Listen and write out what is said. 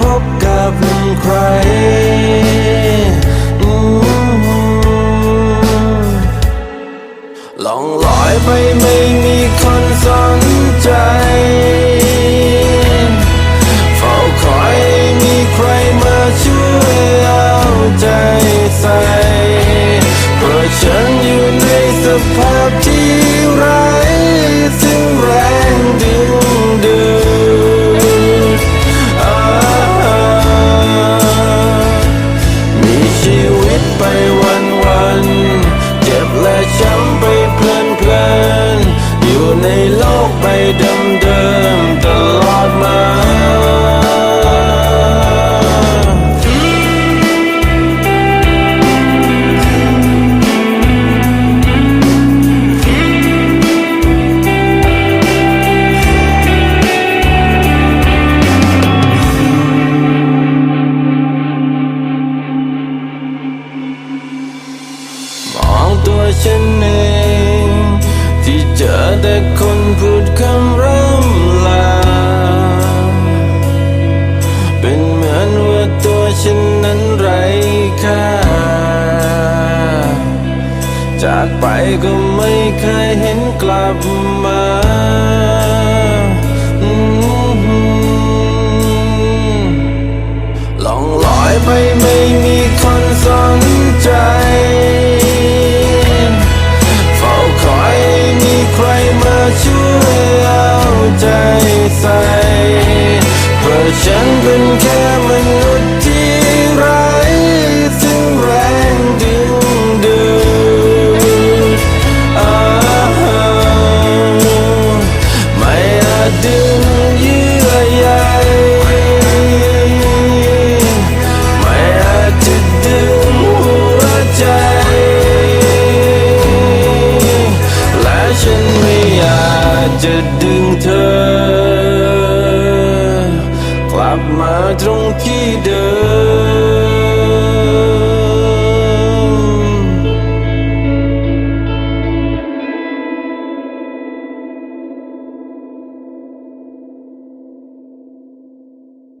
พบกับใครลองลอยไปไม่มีคนสน ไปเดิมเดิมตลอดมาองตัวฉันเนื้ แต่คนพูดคำร่ำลา เป็นเหมือนว่าตัวฉันนั้นไร้ค่า จากไปก็ไม่เคยเห็นกลับมา มาตรงที่เดิม